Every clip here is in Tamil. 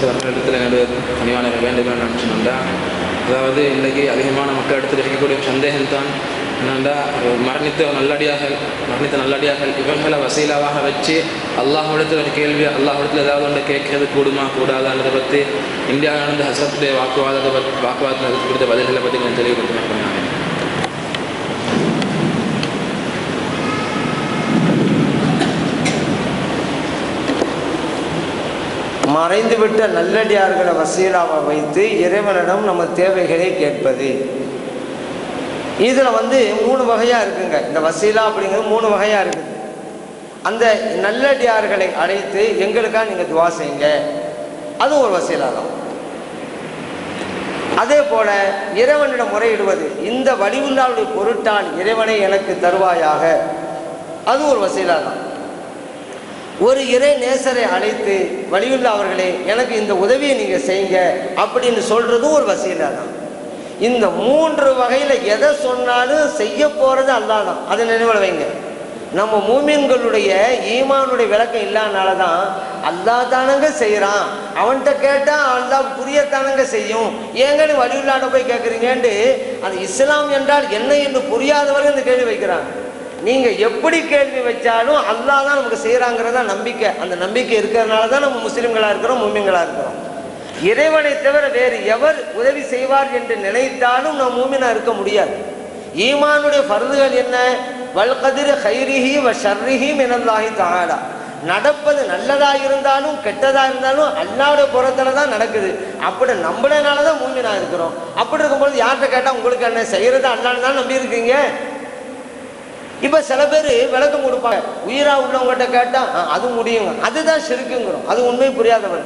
இடத்துல என்னோட வேண்டும் வேண்டுகோள் நினச்சோம்னா அதாவது இன்றைக்கு அதிகமான மக்கள் இடத்துல இருக்கக்கூடிய சந்தேகம்தான். என்னண்டா மரணித்த நல்லடியார்கள் மரணித்த நல்லடியார்கள் இவங்களை வசீலாவாக வச்சு அல்லாஹிடத்தில் ஒரு கேள்வி அல்லாஹிடத்தில் ஏதாவது ஒன்று கேட்கறது கூடுமா கூடாதான்றதை பற்றி இந்தியாவில் நடந்த ஹசரத்துடைய வாக்குவாதத்தை பற்றி வாக்குவாதத்தில் கொடுத்த பதில்களை பற்றி கொஞ்சம் தெளிவுபடுத்தினாங்க மறைந்துவிட்ட நல்லடியார்களை வசீலாவை வைத்து இறைவனிடம் நம்ம தேவைகளை கேட்பது. இதில் வந்து மூணு வகையாக இருக்குங்க. இந்த வசீலா அப்படிங்கிறது மூணு வகையாக இருக்குது. அந்த நல்லடியார்களை அழைத்து எங்களுக்காக நீங்கள் துவா செய்யுங்க. அது ஒரு வசீலா தான் அதே போல இறைவனிடம் முறையிடுவது இந்த வடிவுள்ளாவுடைய பொருட்டால் இறைவனை எனக்கு தருவாயாக. அது ஒரு வசீலா தான் ஒரு இறை நேசரை அழைத்து வழியுள்ள அவர்களே எனக்கு இந்த உதவியை நீங்கள் செய்யுங்க அப்படின்னு சொல்கிறதும் ஒரு வசீலா தான் இந்த மூன்று வகையில் எதை சொன்னாலும் செய்ய போகிறது அல்லா தான் அதை நினைவில் வைங்க. நம்ம மூமின்களுடைய ஈமானுடைய விளக்கம் இல்லாதனால தான் அல்லாஹ் தானங்க செய்கிறான் அவன்கிட்ட கேட்டால் அல்லா புரியத்தானங்க செய்யும். ஏங்கன்னு வழியுள்ளாட போய் கேட்குறீங்கன்ட்டு அந்த இஸ்லாம் என்றால் என்ன என்று புரியாதவர்கள் இந்த கேள்வி வைக்கிறாங்க. நீங்க எப்படி கேள்வி வச்சாலும் அல்லா தான் நமக்கு செய்யறாங்கிறதா நம்பிக்கை. அந்த நம்பிக்கை இருக்கிறதுனால தான் நம்ம முஸ்லிம்களா இருக்கிறோம் மூமின்களா இருக்கிறோம். இறைவனை தவிர வேறு எவர் உதவி செய்வார் என்று நினைத்தாலும் நாம் மூமினா இருக்க முடியாது. ஈமானுடைய பருதுகள் என்ன? வல்கதிர் ஹைரிஹி வ ஷர்ரிஹி மினல்லாஹி தாடா நடப்பது நல்லதா இருந்தாலும் கெட்டதா இருந்தாலும் அல்லாவுடைய புறத்துல தான் நடக்குது. அப்படி நம்மளனால தான் மூமினா இருக்கிறோம். அப்படி இருக்கும்போது யார்கிட்ட கேட்டால் உங்களுக்கு என்ன செய்யறது? அல்லான்னு தான் நம்பி இருக்கீங்க இப்போ சில பேர் விளக்கம் கொடுப்பாங்க. உயிரா உள்ளவங்ககிட்ட கேட்டால் அது முடியுங்க. அதுதான் சிறுக்குங்கிறோம். அது உண்மை புரியாதவன்.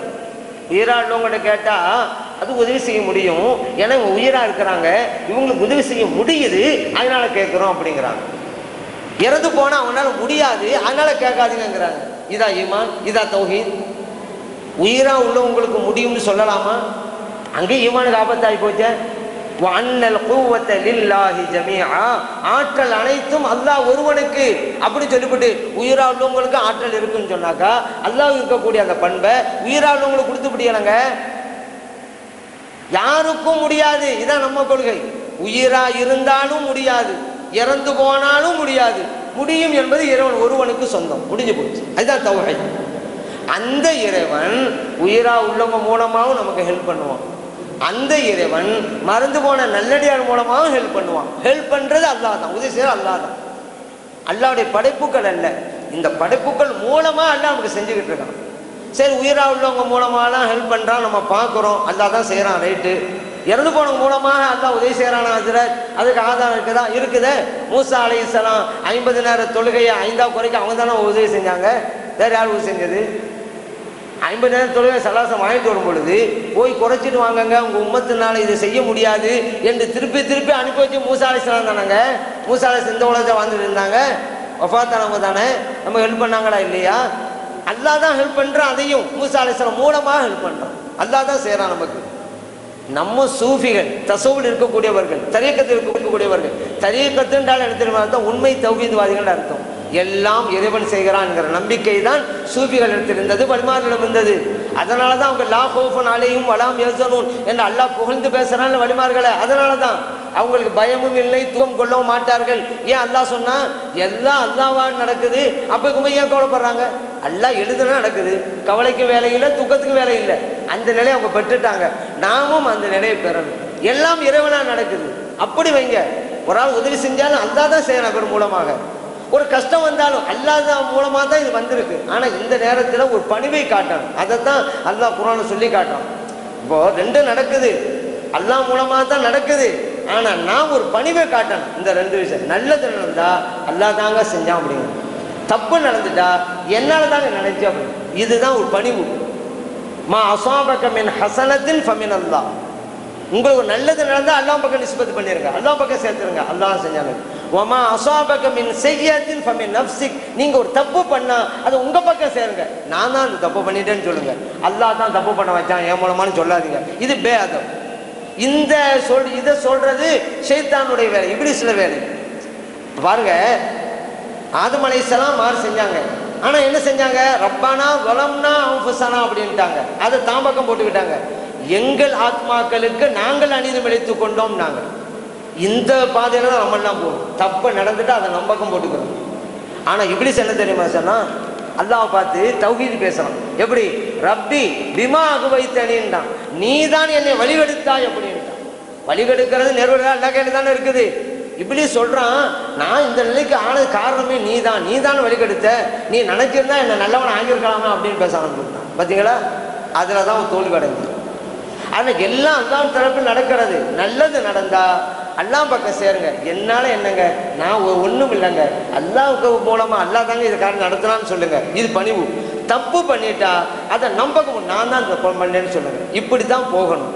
உயிரா உள்ளவங்ககிட்ட கேட்டால் அது உதவி செய்ய முடியும். ஏன்னா இவங்க உயிராக இருக்கிறாங்க. இவங்களுக்கு உதவி செய்ய முடியுது. அதனால கேட்குறோம் அப்படிங்கிறாங்க. இறந்து போனால் அவனால முடியாது. அதனால கேட்காதீங்கிறாங்க இதா ஈமான் இதா தௌஹீத். உயிரா உள்ளவங்களுக்கு முடியும்னு சொல்லலாமா? அங்கே ஈமானுக்கு ஆபத்தாகி போச்சேன் அண்ணல் கூவத்தை லில்லாஹி ஜமீஆ ஆற்றல் அனைத்தும் அல்லாஹ் ஒருவனுக்கு. அப்படி சொல்லிவிட்டு உயிரா உள்ளவங்களுக்கு ஆற்றல் இருக்குன்னு சொன்னாக்கா அல்லாஹ் இருக்கக்கூடிய அந்த பண்பை உயிரா உள்ளவங்களுக்கு கொடுத்து கொடுத்துப்பிடியலங்க யாருக்கும் முடியாது. இதான் நம்ம கொள்கை. உயிரா இருந்தாலும் முடியாது. இறந்து போனாலும் முடியாது. முடியும் என்பது இறைவன் ஒருவனுக்கு சொந்தம். முடிஞ்சு போச்சு. அதுதான் தவகை அந்த இறைவன் உயிரா உள்ளவங்க மூலமாகவும் நமக்கு ஹெல்ப் பண்ணுவான். அந்த இறைவன் மறந்து போன நல்லடியார் மூலமாகவும் ஹெல்ப் பண்ணுவான். ஹெல்ப் பண்ணுறது அல்லாஹ் தான். உதவி செய்யறது அல்லா தான். அல்லாவுடைய படைப்புகள் அல்ல. இந்த படைப்புகள் மூலமாக அல்லா நமக்கு செஞ்சுக்கிட்டு இருக்கான். சரி உயிராக உள்ளவங்க மூலமாகலாம் ஹெல்ப் பண்ணுறான் நம்ம பார்க்குறோம். அல்லாஹ் தான் செய்கிறான் ரைட்டு இறந்து போன மூலமாக அல்லா உதவி செய்கிறானா ஹசரத் அதுக்கு ஆதாரம் இருக்குதா? இருக்குது. மூசா அலைஹிஸ்ஸலாம் ஐம்பது நேர தொழுகையை ஐந்தா குறைக்க அவங்க தானே உதவி செஞ்சாங்க. வேறு யார் உதவி செஞ்சது? ஐம்பது நேரம் சலாசம் வாங்கிட்டு வரும் பொழுது போய் குறைச்சிட்டு வாங்கங்க உங்கள் உம்மத்தினால இதை செய்ய முடியாது என்று திருப்பி திருப்பி அனுப்பி வச்சு மூசா அலிஸ்லாம் தானங்க? இந்த உலகத்தை வாழ்ந்துட்டு இருந்தாங்க? ஒஃபாத்தானவங்க தானே? நம்ம ஹெல்ப் பண்ணாங்களா இல்லையா? அல்லா தான் ஹெல்ப் பண்ணுறோம் அதையும் மூசா மூலமாக ஹெல்ப் பண்ணுறோம் அல்லா தான் செய்கிறான் நமக்கு. நம்ம சூஃபிகள் தசவுல் இருக்கக்கூடியவர்கள் தரியக்கத்தில் இருக்கக்கூடியவர்கள் தரியக்கத்துன்றால் எடுத்துட்டு வந்தால் உண்மை தௌஹீத்வாதிகள் அர்த்தம். எல்லாம் இறைவன் செய்கிறான்ங்கிற நம்பிக்கை தான் சூஃபிகள் எடுத்திருந்தது வலிமாரிடம் இருந்தது. அதனால தான் அவங்க லா ஹோஃபன் அலையும் வலாம் எழுதணும் என்று அல்லாஹ் புகழ்ந்து பேசுறாங்க வலிமார்களை அதனால தான் அவங்களுக்கு பயமும் இல்லை தூக்கம் கொள்ளவும் மாட்டார்கள். ஏன் அல்லாஹ் சொன்னா எல்லாம் அல்லாவா நடக்குது அப்ப இவங்க ஏன் கவலைப்படுறாங்க? அல்லாஹ் எழுதுனா நடக்குது கவலைக்கு வேலை இல்லை தூக்கத்துக்கு வேலை இல்லை. அந்த நிலையை அவங்க பெற்றுட்டாங்க. நாமும் அந்த நிலையை பெறணும். எல்லாம் இறைவனா நடக்குது. அப்படி வைங்க. ஒரு ஆள் உதவி செஞ்சாலும் அல்லா தான் செய்யணும் மூலமாக. ஒரு கஷ்டம் வந்தாலும் அல்லாஹ் மூலமாக தான் இது வந்திருக்கு. ஆனால் இந்த நேரத்தில் ஒரு பணிவை காட்டணும். அதை தான் அல்லாஹ் குரானை சொல்லி காட்டுறான். இப்போ ரெண்டும் நடக்குது. அல்லாஹ் மூலமாக தான் நடக்குது. ஆனால் நான் ஒரு பணிவை காட்டணும். இந்த ரெண்டு விஷயம். நல்லது நடந்தா அல்லாஹ் தாங்க செஞ்சான் அப்படிங்க தப்பு நடந்துட்டா என்னால் தாங்க நினைச்சு அப்படின்னு இதுதான் ஒரு பணிவு. மா அசாபக்கம் என் ஹசனத்தின் ஃபமின் அல்லா உங்களுக்கு ஒரு நல்லது நடந்தால் அல்லாஹ் பக்கம் நிஸ்பத்து பண்ணிருங்க. அல்லா பக்கம் சேர்த்துருங்க. அல்லாஹ் செஞ்சாங்க ஒமா அசாபக மின் செய்யத்தின் ஃபமின் நஃப்சிக். நீங்கள் ஒரு தப்பு பண்ணா அது உங்கள் பக்கம் சேருங்க. நான் தான் தப்பு பண்ணிட்டேன்னு சொல்லுங்க. அல்லாஹ் தான் தப்பு பண்ண வச்சான் என் மூலமான்னு சொல்லாதீங்க. இது பேதம் இந்த சொல் இதை சொல்றது ஷெய்தானுடைய வேலை இப்ளீஸ்ல வேலை. பாருங்க ஆதம் அலைசலாம் மாறு செஞ்சாங்க. ஆனால் என்ன செஞ்சாங்க? ரப்பானா வளம்னா அம்புசனா அப்படின்ட்டாங்க. அதை தாம்பக்கம் போட்டுக்கிட்டாங்க. எங்கள் ஆத்மாக்களுக்கு நாங்கள் அநீதம் இழைத்து கொண்டோம் நாங்கள் இந்த பாதையில தான் நம்மளாம் போகும். போகணும் தப்பு நடந்துட்டு அதை நம்பக்கம் போட்டுக்கிறோம். ஆனால் இப்படி என்ன தெரியுமா சொன்னால் அல்லாவை பார்த்து தௌஹீது பேசலாம் எப்படி? ரப்பி பிமா அகுவைத்தனின்றான். நீ தான் என்னை வழிவெடுத்தாய் அப்படின்ட்டான். வழிகெடுக்கிறது நெருவடா எல்லா கேட்டு தானே இருக்குது. இப்படி சொல்கிறான் நான் இந்த நிலைக்கு ஆனது காரணமே நீ தான் நீ தான் வழிகெடுத்த. நீ நினைச்சிருந்தா என்னை நல்லவன் ஆகியிருக்கலாமா அப்படின்னு பேச ஆரம்பிச்சான் பார்த்தீங்களா அதில் தான் அவன் தோல்வி அடைஞ்சு ஆனால் எல்லாம் அல்லாஹ் தரப்பில் நடக்கிறது. நல்லது நடந்தா அல்லாஹ் பக்கம் சேருங்க. என்னால என்னங்க? நான் ஒன்றும் இல்லைங்க. அல்லாவுக்கு மூலமா அல்லாஹ் தாங்க இது காரணம் நடத்தலாம்னு சொல்லுங்க. இது பணிவு. தப்பு பண்ணிட்டா அதை நம்பகம் நான் தான் தப்பு பண்ணேன்னு சொல்லுங்க. இப்படி தான் போகணும்.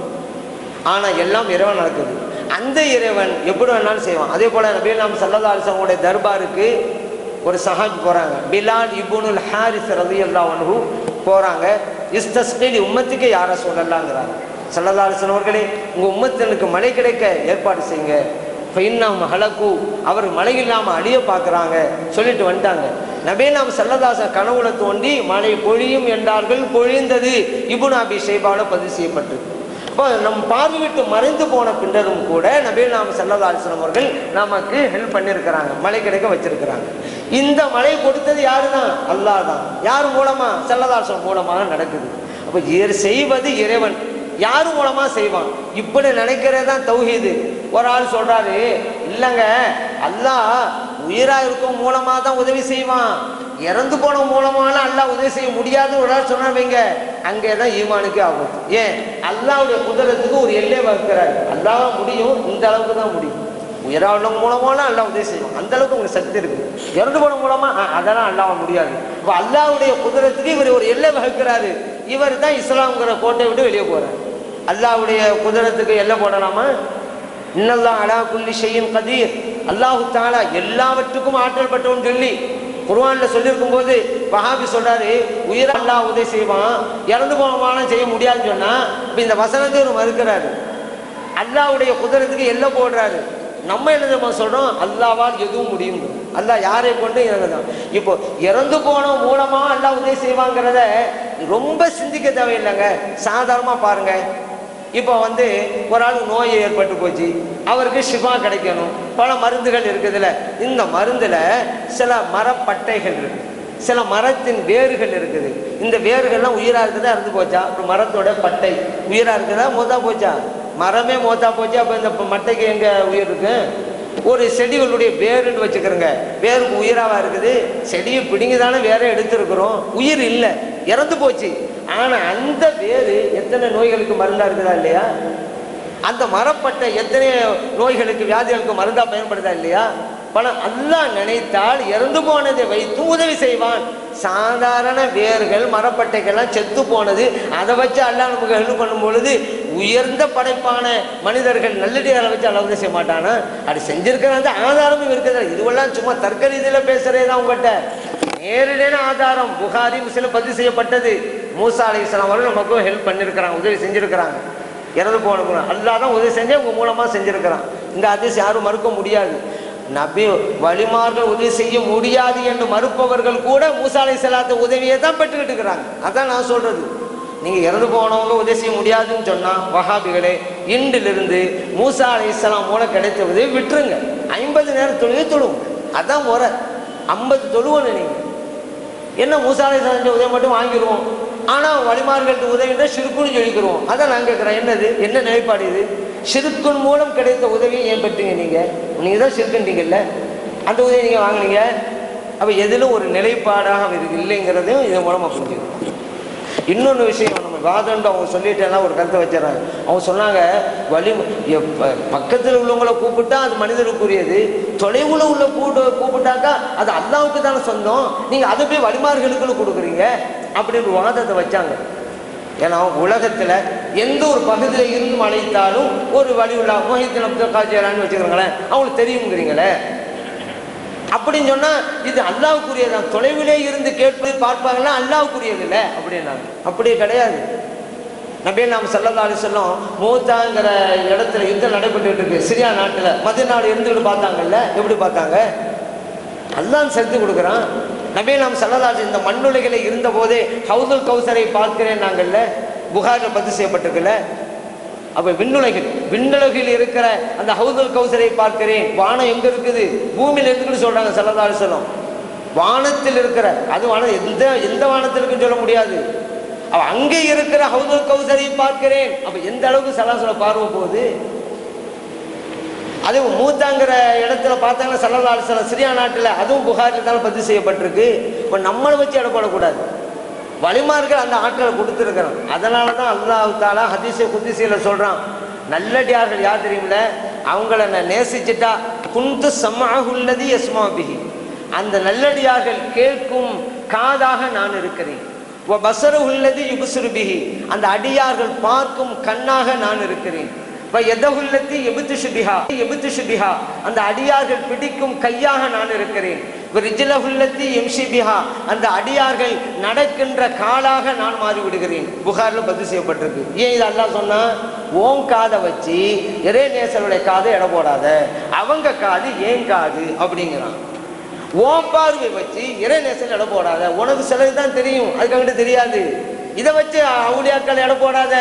ஆனா எல்லாம் இறைவன் நடக்குது. அந்த இறைவன் எப்படி வேணாலும் செய்வான். அதே போல நபீல் நாம் சல்லதா அலிசவங்களுடைய தர்பாருக்கு ஒரு சஹாபி போறாங்க. பிலால் இபுனுல் ஹாரிஸ் ரலியல்லாஹு அன்ஹு போறாங்க. இஸ்தஸ்கீல் உம்மத்துக்கு யாரை சொல்லலாங்கிறாங்க சல்லதா அலிஸ்லாம் அவர்களே உங்கள் உம்மத்தனுக்கு மழை கிடைக்க ஏற்பாடு செய்யுங்க. ஃபைன்னாம் ஹலக்கு அவர் மழை இல்லாமல் அழிய பார்க்குறாங்க சொல்லிட்டு வந்துட்டாங்க. நபே நாம் செல்லதாச கனவுல தோண்டி மழை பொழியும் என்றார்கள் பொழிந்தது இபுன் அபி ஷேபால பதிவு செய்யப்பட்டிருக்கு இப்போ நம் பார்வையிட்டு மறைந்து போன பின்னரும் கூட நபே நாம் செல்லதாசனம் அவர்கள் நமக்கு ஹெல்ப் பண்ணியிருக்கிறாங்க மழை கிடைக்க வச்சிருக்கிறாங்க. இந்த மழை கொடுத்தது யாரு தான் அல்லாஹ் தான். யார் மூலமா? செல்லதாசன் மூலமாக நடக்குது. அப்போ செய்வது இறைவன். யார் மூலமா செய்வான்? இப்படி நினைக்கிறது தான் தௌஹீது. ஒரு ஆள் சொல்றாரு இல்லைங்க அல்லா உயிரா இருக்கும் மூலமா தான் உதவி செய்வான். இறந்து போன மூலமான அல்லா உதவி செய்ய முடியாதுன்னு ஒரு ஆள் சொன்னா வைங்க. அங்கே தான் ஈமானுக்கு ஆகும். ஏன்? அல்லாவுடைய குதிரத்துக்கு ஒரு எல்லை வகுக்கிறார். அல்லாஹ் முடியும் இந்த அளவுக்கு தான் முடியும் உயராவளம் மூலமாலாம் அல்லா உதவி செய்யும் அந்த அளவுக்கு உங்களுக்கு சக்தி இருக்கு. இறந்து போன மூலமா அதெல்லாம் அல்லாவ முடியாது. இப்போ அல்லாவுடைய குதிரத்துக்கு இவர் ஒரு எல்லை வகுக்கிறாரு. இவர் தான் இஸ்லாம்ங்கிற கோட்டை விட்டு வெளியே போறாரு. அல்லாவுடைய குதிரத்துக்கு எல்லை போடலாமா? இன்னெல்லாம் அலா குல்லி செய்யும் கதீர். அல்லாஹு தாலா எல்லாவற்றுக்கும் ஆற்றல் பட்டவன் சொல்லி குர்ஆன்ல சொல்லியிருக்கும் போது வஹாபி சொல்றாரு உயிர் அல்லாஹ் உதவி செய்வான் இறந்து போவானும் செய்ய முடியாதுன்னு சொன்னா இப்ப இந்த வசனத்தை ஒரு மறுக்கிறாரு. அல்லாஹ்வுடைய குதிரத்துக்கு எல்லை போடுறாரு. நம்ம என்ன தெரியுமா சொல்றோம்? அல்லாவால் எதுவும் முடியும் அல்லாஹ் யாரை கொண்டு இறங்குதான் இப்போ இறந்து போன மூலமா அல்லாஹ் உதவி செய்வாங்கிறத ரொம்ப சிந்திக்க தேவையில்லைங்க. சாதாரணமா பாருங்க. இப்போ வந்து ஒரு ஆள் நோய் ஏற்பட்டு போச்சு. அவருக்கு ஷிஃபா கிடைக்கணும். பல மருந்துகள் இருக்குதுல்ல இந்த மருந்தில் சில மரப்பட்டைகள் இருக்கு. சில மரத்தின் வேர்கள் இருக்குது. இந்த வேர்கள்லாம் உயிராக இருக்குதா இருந்து போச்சா? அப்புறம் மரத்தோட பட்டை. உயிராக இருக்குதா? மோத்தா போச்சா? மரமே மோத்தா போச்சு. அப்போ இந்த மட்டைக்கு எங்கே உயிர் இருக்குது ஒரு செடிகளுடைய வேருன்னு வச்சுக்கிறோங்க. வேருக்கு உயிராக இருக்குது. செடியை பிடிங்கி தானே வேற எடுத்திருக்கிறோம். உயிர் இல்லை. இறந்து போச்சு. ஆனால் அந்த வேறு எத்தனை நோய்களுக்கு மருந்தாக இருக்குதா இல்லையா? அந்த மரப்பட்ட எத்தனை நோய்களுக்கு வியாதிகளுக்கு மருந்தாக பயன்படுதா இல்லையா? பணம் அல்லா நினைத்தால் இறந்து போனதை வைத்து உதவி செய்வான். சாதாரண வேர்கள் மரப்பட்டைகள்லாம் செத்து போனது. அதை வச்சு அல்லாஹ் நமக்கு ஹெல்ப் பண்ணும் பொழுது உயர்ந்த படைப்பான மனிதர்கள் நல்லடியாரை வச்சு அளவு செய்ய மாட்டானா? அது செஞ்சிருக்கிற ஆதாரமும் இருக்குது இதுவெல்லாம் சும்மா தர்க்க ரீதியில் பேசுறதே தான் உங்கள்கிட்ட. நேரடியான ஆதாரம் புகாரி முஸ்லிம் பதிவு செய்யப்பட்டது. மூசா அலி இஸ்லாம் அவர்கள் நமக்கு ஹெல்ப் பண்ணியிருக்கிறாங்க உதவி செஞ்சுருக்கிறாங்க. இறந்து போன அல்லாஹ் தான் உதவி செஞ்சு உங்கள் மூலமாக செஞ்சுருக்கிறான். இந்த அதிசயம் யாரும் மறுக்க முடியாது. நபி வழிமார்கள் உதவி செய்ய முடியாது என்று மறுப்பவர்கள் கூட மூசாலை செல்லாத்த செல்லாத உதவியை தான் பெற்றுக்கிட்டு இருக்கிறாங்க. அதான் நான் சொல்றது. நீங்க இறந்து போனவங்க உதவி செய்ய முடியாதுன்னு சொன்னா வஹாபிகளே இன்றிலிருந்து மூசா அலை இஸ்லாம் மூலம் கிடைத்த உதவி விட்டுருங்க. ஐம்பது நேரம் தொழுவே தொழுவோம் அதான் முறை. ஐம்பது தொழுவணும் நீங்க. என்ன மூசாலை செஞ்ச உதவி மட்டும் வாங்கிடுவோம். ஆனால் வழிமார்களுக்கு உதவி தான் சிறுப்புன்னு சொல்லிக்கிறோம் அதான் நான் கேட்குறேன் என்னது? என்ன நிலைப்பாடு இது? சிறுக்குன் மூலம் கிடைத்த உதவியை ஏன் பெற்றீங்க நீங்கள் நீங்கள் தான் சிறுக்குன்றீங்கல்ல அந்த உதவி நீங்கள் வாங்குனீங்க. அப்போ எதிலும் ஒரு நிலைப்பாடாக அவருக்கு இல்லைங்கிறதையும் இதன் மூலமாக புரிஞ்சுக்கணும். இன்னொன்று விஷயம் நம்ம வாதண்டு அவங்க சொல்லிட்டேன்னா ஒரு கருத்தை வச்சிடறாங்க அவங்க சொன்னாங்க வழி பக்கத்தில் உள்ளவங்களை கூப்பிட்டா அது மனிதனுக்குரியது. தொலைவுல உள்ள கூட்டு கூப்பிட்டாக்கா அது அல்லாவுக்கு தானே சொந்தம். நீங்கள் அதை போய் வழிமார்களுக்குன்னு கொடுக்குறீங்க. அப்படின்னு வாதத்தை வச்சாங்க. ஏன்னா உலகத்தில் எந்த ஒரு பகுதியில் இருந்து அழைத்தாலும் ஒரு வழி உள்ள மொஹித்தின் அப்துல் காஜியலான்னு வச்சுக்கிறோங்களேன் அவங்களுக்கு தெரியுங்கிறீங்களே அப்படின்னு சொன்னால் இது அல்லாவுக்குரியதான் தொலைவிலே இருந்து கேட்பது பார்ப்பாங்கன்னா அல்லாவுக்குரியது இல்லை. அப்படின்னாங்க அப்படியே கிடையாது. நபே நாம் சல்லல்லா அலி சொல்லம் மூத்தாங்கிற இடத்துல யுத்தம் நடைபெற்றுட்டு இருக்கு. சிரியா நாட்டில். மதிய நாடு இருந்துகிட்டு பார்த்தாங்கல்ல? எப்படி பார்த்தாங்க? அல்லான் சக்தி கொடுக்குறான். நபே நாம் சல்லதாஜ் இந்த மண்ணுலைகளை இருந்த போதே ஹவுதுல் கௌசரை பார்க்கிறேன் நாங்கள்ல புகாரில் பதிவு செய்யப்பட்டிருக்குல்ல? அப்ப விண்ணுலகில் விண்ணுலகில் இருக்கிற அந்த ஹவுதல் கௌசரை பார்க்கிறேன். வானம் எங்க இருக்குது? பூமியில இருக்குன்னு சொல்றாங்க சல்லதாஜ் வானத்தில் இருக்கிற அது வானம் எந்த எந்த வானத்தில் இருக்குன்னு சொல்ல முடியாது. அவ அங்கே இருக்கிற ஹவுதல் கௌசரை பார்க்கிறேன். அப்ப எந்த அளவுக்கு சலாசல பார்வை போகுது? அது மூத்தாங்கிற இடத்துல பார்த்தாங்கன்னா சல்லல்லா அலிஸ்லாம் சிரியா நாட்டில் அதுவும் புகாரில் தான் பதிவு செய்யப்பட்டிருக்கு. இப்போ நம்மளை வச்சு எடை போடக்கூடாது வலிமார்கள் அந்த ஆட்களை கொடுத்துருக்கிறோம். அதனால தான் அல்லாஹ் தாலா ஹதீஸை குதிசையில் சொல்கிறான் நல்லடியார்கள் யார் தெரியுமில அவங்கள நான் நேசிச்சிட்டா குந்து சம்மாகுள்ளது எஸ்மா பிஹி. அந்த நல்லடியார்கள் கேட்கும் காதாக நான் இருக்கிறேன். பசரு உள்ளது யுபுசுரு பிஹி. அந்த அடியார்கள் பார்க்கும் கண்ணாக நான் இருக்கிறேன். எதகுல்லத்தி அந்த அடியார்கள் பிடிக்கும் கையாக நான் இருக்கிறேன். அந்த அடியார்கள் நடக்கின்ற காலாக நான் மாறி விடுகிறேன் புகார்ல பதிவு செய்யப்பட்டிருக்கு. ஏன் இது சொன்னா? ஓம் காதை வச்சு இறை நேசருடைய காதை எடை போடாத. அவங்க காது ஏன் காது அப்படிங்கிறான். ஓம் பார்வை வச்சு இறை நேசல் எடை போடாத. உனக்கு சிலது தான் தெரியும் அதுக்காக தெரியாது. இதை வச்சு அவுளியாக்கள் எடை போடாத.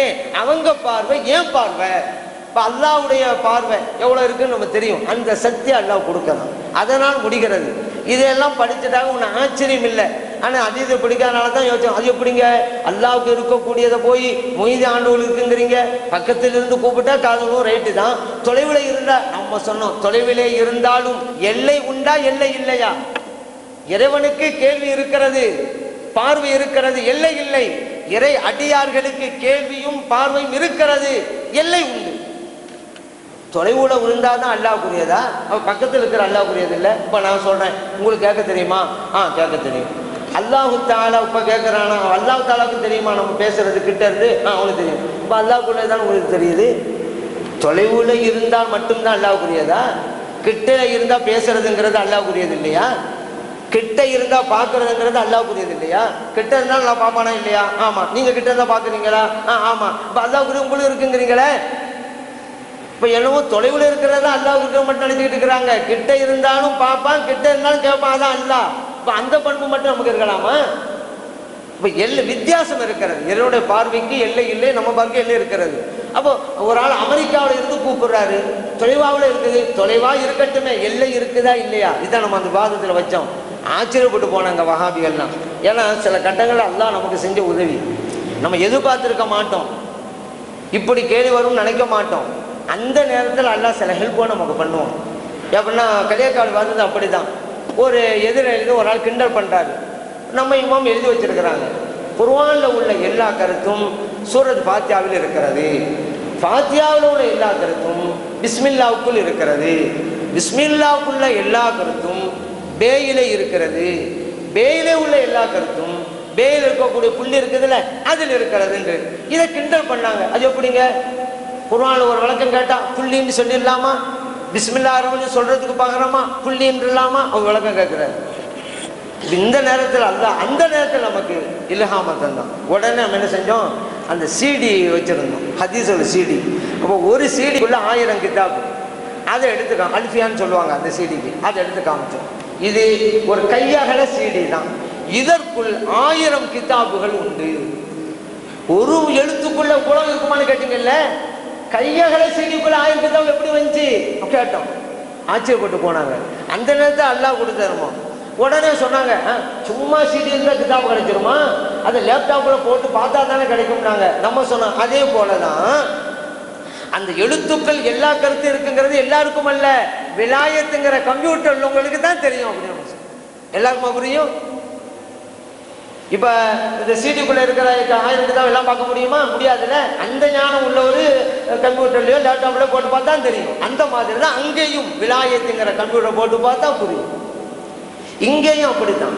ஏன்? அவங்க பார்வை ஏன் பார்வை. இப்போ அல்லாவுடைய பார்வை எவ்வளோ இருக்குன்னு நம்ம தெரியும். அந்த சக்தி அல்லாஹ் கொடுக்கணும் அதனால் முடிகிறது. இதையெல்லாம் படிச்சுட்டாங்க ஒன்று ஆச்சரியம் இல்லை. ஆனால் அதீத பிடிக்காதனால தான் யோசிச்சோம். அது எப்படிங்க? அல்லாவுக்கு இருக்கக்கூடியதை போய் மொய்தி ஆண்டுகள் இருக்குங்கிறீங்க. பக்கத்தில் இருந்து கூப்பிட்டா காதலும் ரைட்டு தான். தொலைவில் இருந்தா நம்ம சொன்னோம் தொலைவிலே இருந்தாலும் எல்லை உண்டா எல்லை இல்லையா? இறைவனுக்கு கேள்வி இருக்கிறது. பார்வை இருக்கிறது எல்லை இல்லை. இறை அடியார்களுக்கு கேள்வியும் பார்வையும் இருக்கிறது எல்லை உண்டு. தொலைவுல விழுந்தாதான் தான் அல்லாஹ்க்குரியதா அவன் பக்கத்தில் இருக்கிற அல்லாஹ்க்குரியது இல்லை? இப்போ நான் சொல்றேன் உங்களுக்கு கேட்க தெரியுமா? ஆ கேட்க தெரியும். அல்லாஹு தாலா இப்போ கேட்குறானா? அல்லாஹு தாலாவுக்கு தெரியுமா? நம்ம பேசுறது கிட்ட இருந்து? ஆ அவனுக்கு தெரியும். இப்போ அல்லாஹ்க்குள்ளே தான் உங்களுக்கு தெரியுது? தொலைவுல இருந்தால் மட்டும்தான் அல்லாஹ்க்குரியதா கிட்ட இருந்தா பேசுறதுங்கிறது அல்லாஹ்க்குரியது இல்லையா? கிட்ட இருந்தா பாக்குறதுங்கிறது புரியுது இல்லையா? கிட்ட இருந்தாலும் நான் பாப்பானா இல்லையா? ஆமா. நீங்க கிட்ட இருந்தா பாக்குறீங்களா? ஆ ஆமா. இப்ப அல்லாஹ்க்குரிய உங்களுக்கு இருக்குங்கிறீங்களே? இப்ப என்னவோ தொலைவில் இருக்கிறத அல்லாவுக்கு மட்டும் நினைச்சுக்கிட்டு இருக்கிறாங்க. கிட்ட இருந்தாலும் பார்ப்பான் கிட்ட இருந்தாலும் கேட்பான் அதான் அல்லாஹ். இப்ப அந்த பண்பு மட்டும் நமக்கு இருக்கலாமா? இப்ப எல்லை வித்தியாசம் இருக்கிறது. என்னுடைய பார்வைக்கு எல்லை இல்லை நம்ம பார்க்க எல்லை இருக்கிறது. அப்போ ஒரு ஆள் அமெரிக்காவில் இருந்து கூப்பிடுறாரு. தொலைவாவில் இருக்குது. தொலைவா இருக்கட்டுமே எல்லை இருக்குதா இல்லையா? இதான் நம்ம அந்த வாதத்தில் வச்சோம். ஆச்சரியப்பட்டு போனாங்க வகாபிகள்லாம் ஏன்னா சில கட்டங்களில் அல்லாஹ் நமக்கு செஞ்ச உதவி. நம்ம எதிர்பார்த்துருக்க மாட்டோம். இப்படி கேள்வி வரும்னு நினைக்க மாட்டோம். அந்த நேரத்தில் அல்லாஹ் சில ஹெல்ப்போ நமக்கு பண்ணுவோம் எப்படின்னா கலியக்காடு வந்தது அப்படிதான். ஒரு எதிரெழுது ஒரு ஆள் கிண்டல் பண்ணுறாரு நம்ம இமாம் எழுதி வச்சிருக்கிறாங்க. குர்வானில் உள்ள எல்லா கருத்தும் சூரத் பாத்தியாவில் இருக்கிறது. பாத்தியாவில் உள்ள எல்லா கருத்தும் பிஸ்மில்லாவுக்குள் இருக்கிறது. பிஸ்மில்லாவுக்குள்ள எல்லா கருத்தும் பேயிலே இருக்கிறது. பேயிலே உள்ள எல்லா கருத்தும் பேயில் இருக்கக்கூடிய புள்ளி இருக்குதுல்ல அதில் இருக்கிறதுன்று. இதை கிண்டல் பண்ணாங்க. அது எப்படிங்க? குர்ஆன்ல ஒரு விளக்கம் கேட்டா புள்ளின்னு சொல்லிடலாமா? பிஸ்மில்லா ரஹ்மான் சொல்றதுக்கு பார்க்குறோமா புள்ளின்னு இல்லாமா அவர் விளக்கம் கேட்குறாரு இந்த நேரத்தில் அல்ல அந்த நேரத்தில் நமக்கு இல்ஹாம தந்தான் உடனே நம்ம என்ன செஞ்சோம்? அந்த சிடி வச்சிருந்தோம். ஹதீஸோட சிடி. அப்போ ஒரு சிடிக்குள்ள ஆயிரம் கிதாப். அதை எடுத்துக்காம அல்ஃபியான்னு சொல்லுவாங்க அந்த சிடிக்கு. அதை எடுத்து காமிச்சோம். இது ஒரு கையகல சீடி தான் இதற்குள் ஆயிரம் கிதாபுகள் உண்டு. ஒரு எழுத்துக்குள்ள குளம் இருக்குமான்னு கேட்டீங்கல்ல? கையகல சீடிக்குள்ள ஆயிரம் கிதாபு எப்படி வந்துச்சு? கேட்டோம். ஆச்சரியப்பட்டு போனாங்க. அந்த நேரத்தை அல்லாஹ் கொடுத்தாருமோ உடனே சொன்னாங்க "ஆ, சும்மா சீடி இருந்தால் கிதாப் கிடைச்சிருமா? அதை லேப்டாப்பில் போட்டு பார்த்தா தானே கிடைக்கும்னாங்க. நம்ம சொன்னோம் அதே போல தான் அந்த எழுத்துக்கள் எல்லா கருத்தும் இருக்குங்கிறது எல்லாருக்கும் அல்ல விலாயத்துங்கிற கம்ப்யூட்டர் உள்ளவங்களுக்கு தான் தெரியும் அப்படின்னு எல்லாருக்குமா புரியும்? இப்ப இந்த சீட்டுக்குள்ள இருக்கிற ஆயிரத்து தான் எல்லாம் பார்க்க முடியுமா? முடியாதுல்ல? அந்த ஞானம் உள்ள ஒரு கம்ப்யூட்டர்லயோ லேப்டாப்லயோ போட்டு பார்த்தா தெரியும். அந்த மாதிரி தான் அங்கேயும் விலாயத்துங்கிற கம்ப்யூட்டர் போட்டு பார்த்தா புரியும். இங்கேயும் அப்படித்தான்.